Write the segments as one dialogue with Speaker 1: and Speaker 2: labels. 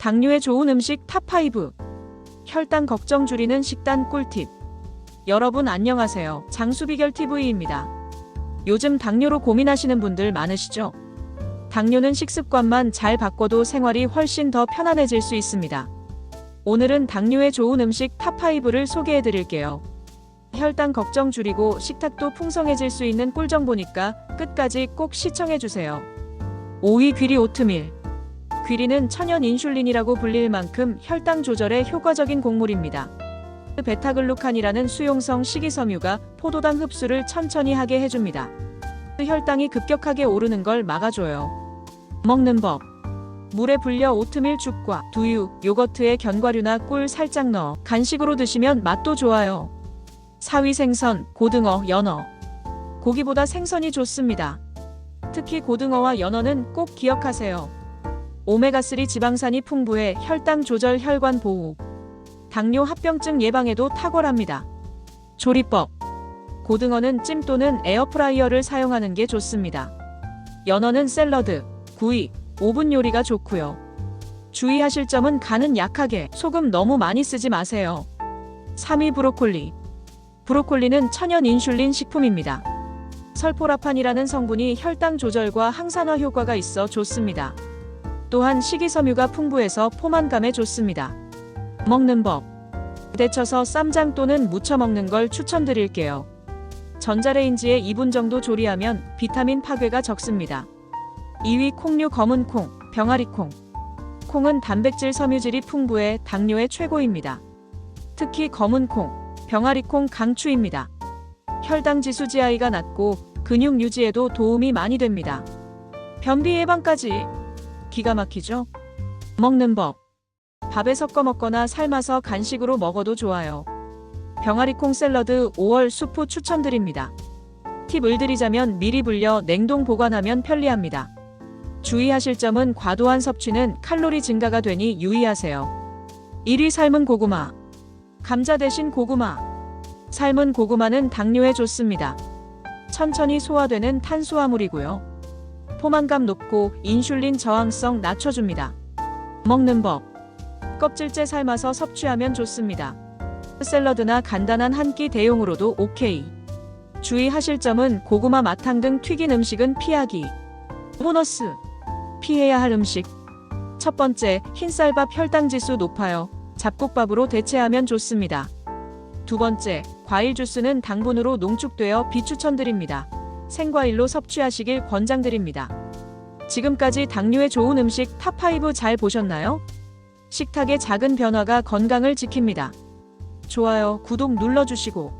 Speaker 1: 당뇨에 좋은 음식 탑5. 혈당 걱정 줄이는 식단 꿀팁. 여러분 안녕하세요. 장수비결 TV입니다. 요즘 당뇨로 고민하시는 분들 많으시죠? 당뇨는 식습관만 잘 바꿔도 생활이 훨씬 더 편안해질 수 있습니다. 오늘은 당뇨에 좋은 음식 탑5를 소개해 드릴게요. 혈당 걱정 줄이고 식탁도 풍성해질 수 있는 꿀 정보니까 끝까지 꼭 시청해 주세요. 5위 귀리 오트밀. 귀리는 천연 인슐린이라고 불릴 만큼 혈당 조절에 효과적인 곡물입니다. 베타글루칸이라는 수용성 식이섬유가 포도당 흡수를 천천히 하게 해줍니다. 혈당이 급격하게 오르는 걸 막아줘요. 먹는 법. 물에 불려 오트밀 죽과 두유, 요거트에 견과류나 꿀 살짝 넣어 간식으로 드시면 맛도 좋아요. 사위 생선, 고등어, 연어. 고기보다 생선이 좋습니다. 특히 고등어와 연어는 꼭 기억하세요. 오메가3 지방산이 풍부해 혈당 조절 혈관 보호. 당뇨 합병증 예방에도 탁월합니다. 조리법. 고등어는 찜 또는 에어프라이어를 사용하는 게 좋습니다. 연어는 샐러드, 구이, 오븐 요리가 좋고요. 주의하실 점은 간은 약하게, 소금 너무 많이 쓰지 마세요. 3위 브로콜리. 브로콜리는 천연 인슐린 식품입니다. 설포라판이라는 성분이 혈당 조절과 항산화 효과가 있어 좋습니다. 또한 식이섬유가 풍부해서 포만감에 좋습니다. 먹는 법. 데쳐서 쌈장 또는 무쳐 먹는 걸 추천드릴게요. 전자레인지에 2분 정도 조리하면 비타민 파괴가 적습니다. 2위 콩류 검은 콩, 병아리 콩. 콩은 단백질 섬유질이 풍부해 당뇨에 최고입니다. 특히 검은 콩, 병아리 콩 강추입니다. 혈당 지수 GI가 낮고 근육 유지에도 도움이 많이 됩니다. 변비 예방까지 기가 막히죠? 먹는 법. 밥에 섞어 먹거나 삶아서 간식으로 먹어도 좋아요. 병아리 콩 샐러드 5월 수프 추천드립니다. 팁을 드리자면 미리 불려 냉동 보관하면 편리합니다. 주의하실 점은 과도한 섭취는 칼로리 증가가 되니 유의하세요. 1위 삶은 고구마. 감자 대신 고구마. 삶은 고구마는 당뇨에 좋습니다. 천천히 소화되는 탄수화물이고요. 포만감 높고 인슐린 저항성 낮춰줍니다. 먹는 법. 껍질째 삶아서 섭취하면 좋습니다. 샐러드나 간단한 한 끼 대용으로도 오케이. 주의하실 점은 고구마 마탕 등 튀긴 음식은 피하기. 보너스. 피해야 할 음식. 첫 번째, 흰쌀밥 혈당 지수 높아요. 잡곡밥으로 대체하면 좋습니다. 두 번째, 과일 주스는 당분으로 농축되어 비추천드립니다. 생과일로 섭취하시길 권장드립니다. 지금까지 당뇨에 좋은 음식 탑5 잘 보셨나요? 식탁의 작은 변화가 건강을 지킵니다. 좋아요, 구독 눌러주시고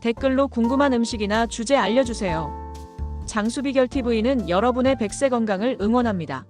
Speaker 1: 댓글로 궁금한 음식이나 주제 알려주세요. 장수비결 TV는 여러분의 백세 건강을 응원합니다.